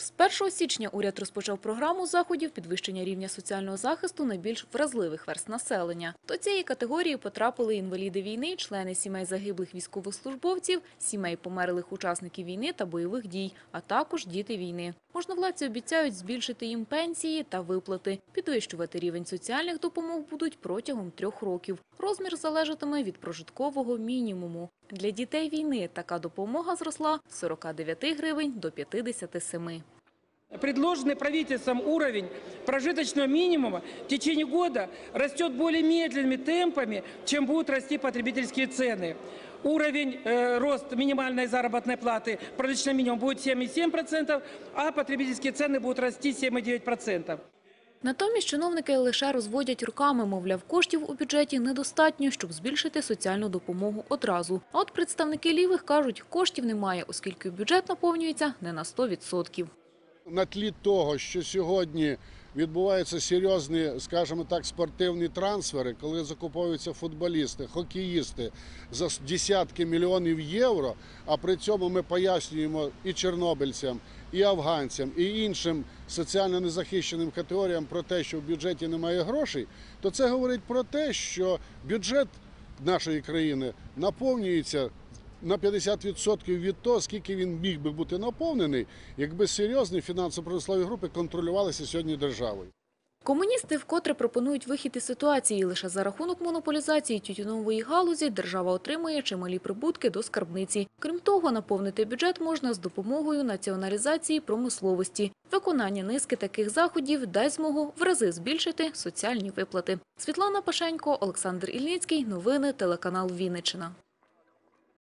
З 1 січня уряд розпочав програму заходів підвищення рівня соціального захисту найбільш вразливих верст населення. До цієї категорії потрапили інваліди війни, члени сімей загиблих військовослужбовців, сімей померлих учасників війни та бойових дій, а також діти війни. Можновладці обіцяють збільшити їм пенсії та виплати. Підвищувати рівень соціальних допомог будуть протягом трьох років. Розмір залежатиме від прожиткового мінімуму. Для дітей війни така допомога зросла з 49 гривень до 57. Предложенный правительством уровень прожиточного минимума в течение года растет более медленными темпами, чем будут расти потребительские цены. Уровень э, рост минимальной заработной платы прожиточного минимума будет 7,7%, а потребительские цены будут расти 7,9%. Натомість чиновники лише розводять руками, мовляв, коштів у бюджеті недостатньо, щоб збільшити соціальну допомогу одразу. А от представники лівих кажуть, коштів немає, оскільки бюджет наповнюється не на 100%. На тлі того, що сьогодні відбуваються серйозні, скажімо так, спортивні трансфери, коли закуповуються футболісти, хокеїсти за десятки мільйонів євро, а при цьому ми пояснюємо і чорнобильцям, і афганцям, і іншим соціально незахищеним категоріям про те, що в бюджеті немає грошей, то це говорить про те, що бюджет нашої країни наповнюється на 50% від того, скільки він міг би бути наповнений, якби серйозні фінансово-промислові групи контролювалися сьогодні державою. Комуністи вкотре пропонують вихід із ситуації. Лише за рахунок монополізації тютюнової галузі держава отримує чималі прибутки до скарбниці. Крім того, наповнити бюджет можна з допомогою націоналізації промисловості. Виконання низки таких заходів дасть змогу в рази збільшити соціальні виплати. Світлана Пашенько, Олександр Ільницький. Новини телеканал Вінниччина.